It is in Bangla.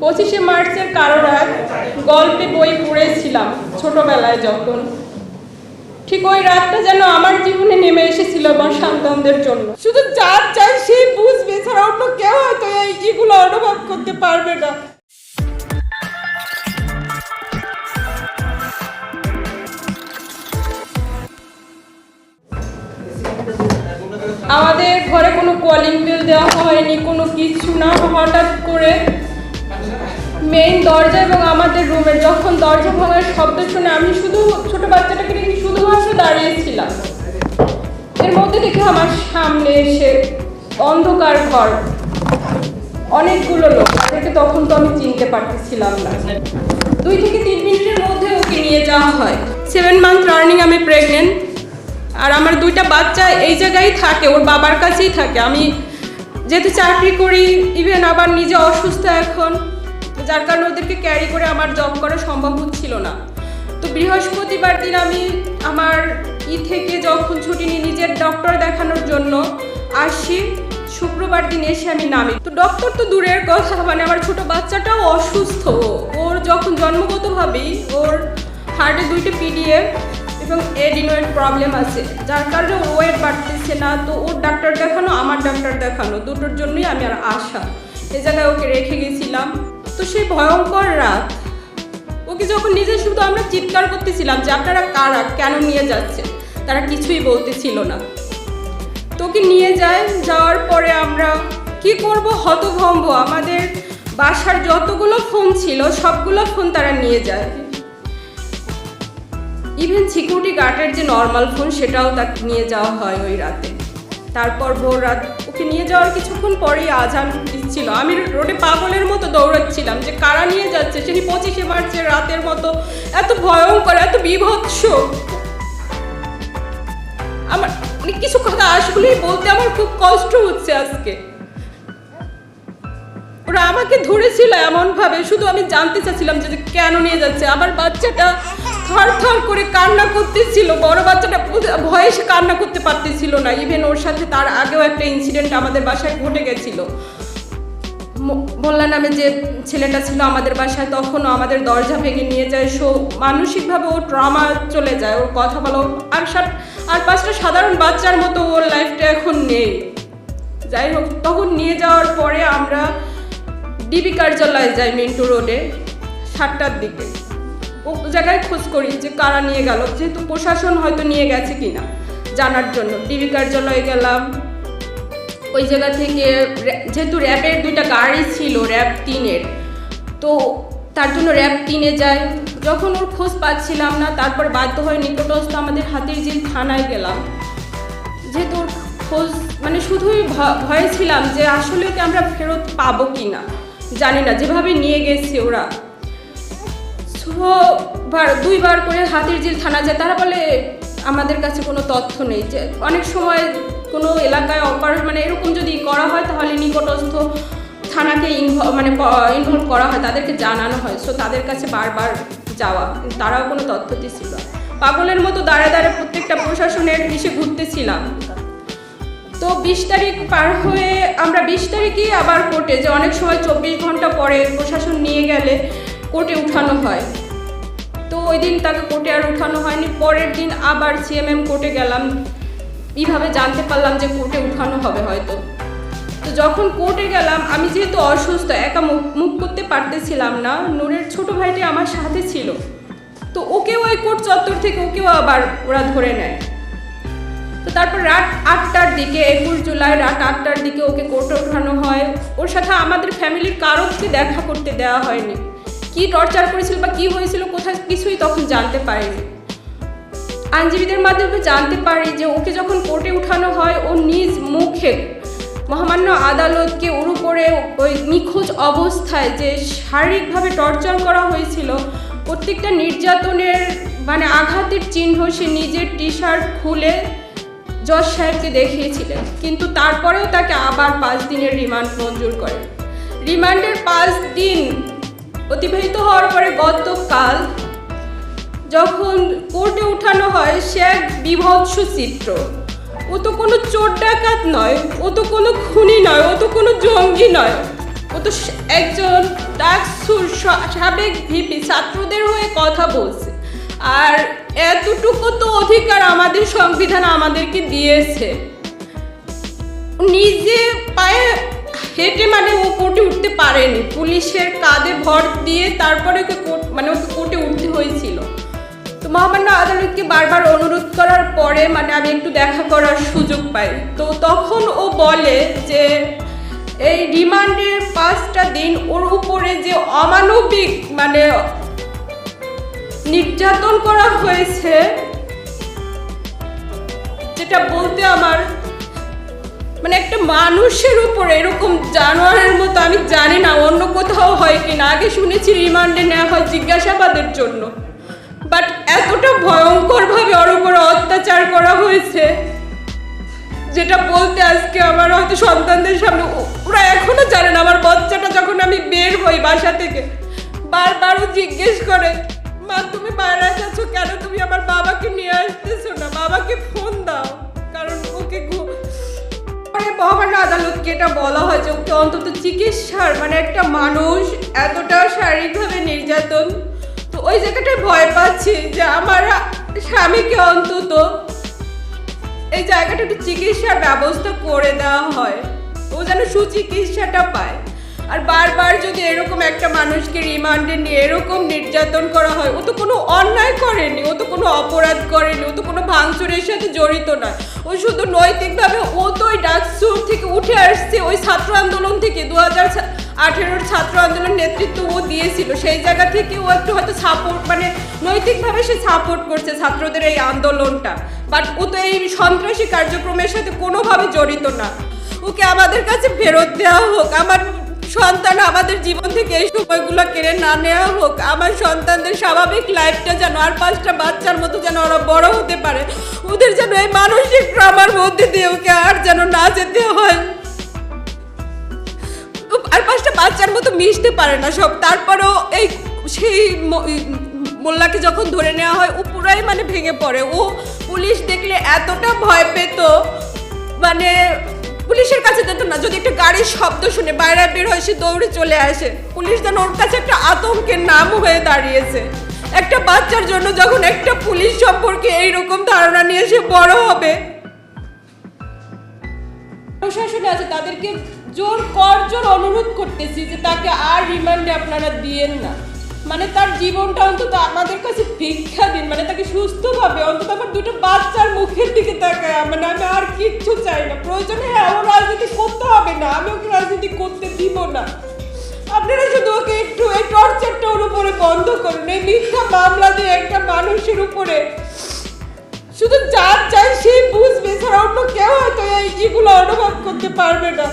পঁচিশে মার্চের কারোরা গল্পে বই পড়েছিলাম ছোটবেলায় যখন। ঠিক ওই রাতটা যেন আমার জীবনে নেমে এসেছিল আমার সন্তানদের জন্য। শুধু যার চাই সেই বুঝবে, ছাড়া অন্য কেউ হয়তো এই এগুলো অনুভব করতে পারবে না। আমাদের ঘরে কোনো কলিং বিল দেওয়া হয়নি, কোনো কিছু না, হঠাৎ করে মেইন দরজা এবং আমাদের রুমের যখন দরজা ভাঙার শব্দ শুনে আমি শুধু ছোট বাচ্চাটাকে রেখে শুধুমাত্র দাঁড়িয়েছিলাম এর মধ্যে দেখে আমার সামনে এসে অন্ধকার ঘর, অনেকগুলো লোক। তাদেরকে তখন তো আমি চিনতে পারতেছিলাম না। দুই থেকে তিন মিনিটের মধ্যে ওকে নিয়ে যাওয়া হয়। সেভেন মান্থ রানিং আমি প্রেগনেন্ট আর আমার দুইটা বাচ্চা এই জায়গায় থাকে, ওর বাবার কাছেই থাকে। আমি যেহেতু চাকরি করি ইভেন আবার নিজে অসুস্থ এখন। যার কারণে ওদেরকে ক্যারি করে আমার জব করা সম্ভব হচ্ছিল না। তো বৃহস্পতিবার দিন আমি আমার ই থেকে যখন ছুটি নিয়ে নিজের ডক্টর দেখানোর জন্য আসি। শুক্রবার দিন এসে আমি নামি। তো ডক্টর তো দূরের কথা মানে আমার ছোট বাচ্চাটাও অসুস্থ। ওর যখন জন্মগতভাবেই ওর হার্টে দুইটা পিডিএফ এবং এডিনোয়েড প্রবলেম আছে। যার কারণে ওয়েট বাড়তেছে না। তো ওর ডাক্তার দেখানো, আমার ডাক্তার দেখানো, দুটোর জন্যই আমি আর আসা। এ জায়গায় ওকে রেখে গেছিলাম। তো সেই ভয়ঙ্কর রাত, ওকে যখন নিজে শুধু আমরা চিৎকার করতেছিলাম যে আপনারা কারা, কেন নিয়ে যাচ্ছে তারা কিছুই বলতেছিল না। তোকে নিয়ে যায়, যাওয়ার পরে আমরা কি করব, হতভম্ব, আমাদের বাসার যতগুলো ফোন ছিল, সবগুলো ফোন তারা নিয়ে যায়। ইভেন সিকিউরিটি গার্ডের যে নর্মাল ফোন সেটাও তাকে নিয়ে যাওয়া হয় ওই রাতে। তারপর ভোর রাত ওকে নিয়ে যাওয়ার কিছুক্ষণ পরেই আজান দিচ্ছিল। আমি রোডে পাগলের মতো দৌড়াচ্ছিলাম যে কারা নিয়ে যাচ্ছে? সেটি পঁচিশে মার্চের রাতের মতো এত ভয়ঙ্কর, এত বিভৎস। আমার মানে কিছু কথা আসলেই বলতে আমার খুব কষ্ট হচ্ছে আজকে। ওরা আমাকে ধরেছিল এমন ভাবে শুধু আমি জানতে চাচ্ছিলাম যে কেন নিয়ে যাচ্ছে? আমার বাচ্চাটা থর থর করে কান্না করতেছিল। বড় বাচ্চাটা ভয়ে সে কান্না করতে পারতেছিল না। ইভেন ওর সাথে তার আগেও একটা ইনসিডেন্ট আমাদের বাসায় ঘটে গেছিল। মোল্লা নামে যে ছেলেটা ছিল আমাদের বাসায়, তখনও আমাদের দরজা ভেঙে নিয়ে যায়। সো, মানসিকভাবে ও ট্রমা চলে যায়। ওর কথা বলো, আর আর পাঁচটা সাধারণ বাচ্চার মতো ওর লাইফটা এখন নেই। যাই হোক, তখন নিয়ে যাওয়ার পরে আমরা ডিবি কার্যালয়ে যাই মিন্টু রোডে, সাতটার দিকে। ও জায়গায় খোঁজ করি যে কারা নিয়ে গেল, যেহেতু প্রশাসন হয়তো নিয়ে গেছে কিনা জানার জন্য। ডিবি কার্যালয়ে গেলাম। ওই জায়গা থেকে যেহেতু র্যাবের দুইটা গাড়ি ছিল র্যাব তিনের, তো তার জন্য র্যাব তিনে যায় যখন ওর খোঁজ পাচ্ছিলাম না, তারপর বাধ্য হয়ে নিকটস্থ আমাদের হাতির ঝিল থানায় গেলাম। যেহেতু ওর খোঁজ মানে শুধুই ভয়ে ছিলাম যে আসলে ওকে আমরা ফেরত পাবো কি না জানি না। যেভাবে নিয়ে গেছে ওরা দুইবার করে হাতির ঝিল থানা যায়, তারা বলে আমাদের কাছে কোনো তথ্য নেই। যে অনেক সময় কোনো এলাকায় অপার মানে এরকম যদি করা হয়, তাহলে নিকটস্থ থানাকে ইনভ- মানে ইনভলভ করা হয়, তাদেরকে জানানো হয়। সো তাদের কাছে বারবার যাওয়া। তারাও কোনো তথ্য দিচ্ছিল। পাগলের মতো দাঁড়ে দাঁড়ে প্রত্যেকটা প্রশাসনের এসে ঘুরতেছিলাম। তো বিশ তারিখ পার হয়ে, আমরা বিশ তারিখেই আবার কোর্টে যে অনেক সময় চব্বিশ ঘণ্টা পরে প্রশাসন নিয়ে গেলে কোর্টে উঠানো হয়। ওই দিন তাকে কোর্টে আর উঠানো হয়নি। পরের দিন আবার সিএমএম কোর্টে গেলাম। এইভাবে জানতে পারলাম যে কোর্টে উঠানো হবে হয়তো। তো যখন কোর্টে গেলাম, আমি যেহেতু অসুস্থ, একা মুখ করতে পারতেছিলাম না, নূরের ছোট ভাইটি আমার সাথে ছিল। তো ওকেও ওই কোর্ট চত্বর থেকে ওকেও আবার ওরা ধরে নেয়। তো তারপর রাত আটটার দিকে, একুশ জুলাই রাত আটটার দিকে ওকে কোর্টে ওঠানো হয়। ওর সাথে আমাদের ফ্যামিলির কারোকে দেখা করতে দেওয়া হয়নি। কি টর্চার করেছিল বা কি হয়েছিল কোথায় কিছুই তখন জানতে পারেনি। আইনজীবীদের মাধ্যমে জানতে পারি যে ওকে যখন কোর্টে উঠানো হয়, ও নিজ মুখে মহামান্য আদালতকে ওর উপরে ওই নিখোঁজ অবস্থায় যে শারীরিকভাবে টর্চার করা হয়েছিল, প্রত্যেকটা নির্যাতনের মানে আঘাতের চিহ্ন সে নিজের টি শার্ট খুলে জজ সাহেবকে দেখিয়েছিলেন। কিন্তু তারপরেও তাকে আবার পাঁচ দিনের রিমান্ড মঞ্জুর করে। রিমান্ডের পাঁচ দিন অতিবাহিত হওয়ার পরে গতকাল যখন কোর্টে উঠানো হয়, সে এক বিভৎস চিত্র। ও তো কোনো চোর ডাকাত নয়, ও তো কোনো খুনি নয়, ও তো কোনো জঙ্গি নয়। ও তো একজন ডাকসুর সাবেক ভিপি, ছাত্রদের হয়ে কথা বলছে। আর এতটুকু তো অধিকার আমাদের সংবিধান আমাদেরকে দিয়েছে। নিজে পায়ে হেঁটে মানে ও কোর্টে উঠতে পারেনি। পুলিশের কাঁধে ভর দিয়ে তারপরে ওকে কোর্ট মানে ওকে কোর্টে উঠতে হয়েছিল। তো মহামান্য আদালতকে বারবার অনুরোধ করার পরে মানে আমি একটু দেখা করার সুযোগ পাই। তো তখন ও বলে যে, এই রিমান্ডের পাঁচটা দিন ওর উপরে যে অমানবিক মানে নির্যাতন করা হয়েছে, যেটা বলতে আমার মানে একটা মানুষের উপরে এরকম জানোয়ারের মতো আমি জানি না অন্য কোথাও হয় কিনা। আগে শুনেছি রিমান্ডে নেওয়া হয় জিজ্ঞাসাবাদের জন্য। বাট এতটা ভয়ঙ্করভাবে ওর উপরে অত্যাচার করা হয়েছে, যেটা বলতে আজকে আমার হয়তো সন্তানদের সামনে, ওরা এখনও জানে না। আমার বাচ্চাটা যখন আমি বের হই বাসা থেকে বারবারও জিজ্ঞেস করে, মা, তুমি বাইরে আছো কেন? তুমি আমার বাবাকে নিয়ে আসতেছো না। বাবাকে ফোন দাও। মহামান্য আদালতকে এটা বলা হয় যে ওকে অন্তত চিকিৎসার মানে একটা মানুষ এতটা শারীরিকভাবে নির্যাতন, তো ওই জায়গাটায় ভয় পাচ্ছি যে আমার স্বামীকে অন্তত এই জায়গাটা একটু চিকিৎসার ব্যবস্থা করে দেওয়া হয়। ও যেন সুচিকিৎসাটা পায়। আর বারবার যদি এরকম একটা মানুষকে রিমান্ডে নিয়ে এরকম নির্যাতন করা হয়, ও তো কোনো অন্যায় করেনি, ও তো কোনো অপরাধ করেনি, ও তো কোনো ভাঙচুরের সাথে জড়িত নয়। ও শুধু নৈতিকভাবে ও উঠে ওই ছাত্র আন্দোলন থেকে দু হাজার আঠেরোর ছাত্র আন্দোলন নেতৃত্ব ও দিয়েছিল। সেই জায়গা থেকে ও একটু হয়তো সাপোর্ট মানে নৈতিকভাবে সে সাপোর্ট করছে ছাত্রদের এই আন্দোলনটা। বাট ও তো এই সন্ত্রাসী কার্যক্রমের সাথে কোনোভাবে জড়িত না। ওকে আমাদের কাছে ফেরত দেওয়া হোক, আমার সন্তান আমাদের জীবন থেকে এই সময়গুলো কেড়ে না নেওয়া হোক, আমার সন্তানদের স্বাভাবিক লাইফটা যেন আর পাঁচটা বাচ্চার মতো যেন ওরা বড় হতে পারে, ওদের যেন এই মানসিক ট্রমার মধ্যে দিয়ে ওকে আর যেন না যেতে হয়। বাচ্চার মতো মিশতে পারে না সব। তারপরেও এই সেই মোল্লাকে যখন ধরে নেওয়া হয়, ও পুরাই মানে ভেঙে পড়ে। ও পুলিশ দেখলে এতটা ভয় পেত মানে পুলিশের কাছে যেত না। যদি একটা গাড়ির শব্দ শুনে বাইরে বের হয়, সে দৌড়ে চলে আসে। পুলিশ যেন ওর কাছে একটা আতঙ্কের নাম হয়ে দাঁড়িয়েছে। একটা বাচ্চার জন্য যখন একটা পুলিশ সম্পর্কে এইরকম ধারণা নিয়ে সে বড় হবে, প্রশাসনে আছে, তাদেরকে জোর করজোর অনুরোধ করতেছি যে তাকে আর রিমান্ডে আপনারা দিয়েন না। মানে তার জীবনটা অন্তত আমাদের কাছে ভিক্ষা দিন মানে তাকে সুস্থভাবে, অন্তত আমার দুটো বাচ্চার মুখের দিকে তাকায় মানে আমি আর কিচ্ছু চাই না। প্রয়োজনে হ্যাঁ আমার রাজনীতি করতে হবে না, আমি ওকে রাজনীতি করতে দিব না। আপনারা শুধু ওকে একটু এই টর্চারটা ওর উপরে বন্ধ করুন, এই মিথ্যা মামলা দিয়ে একটা মানুষের উপরে। শুধু যার চাই সেই বুঝবে ছাড়া অন্য কেউ হয়তো এইগুলো অনুভব করতে পারবে না।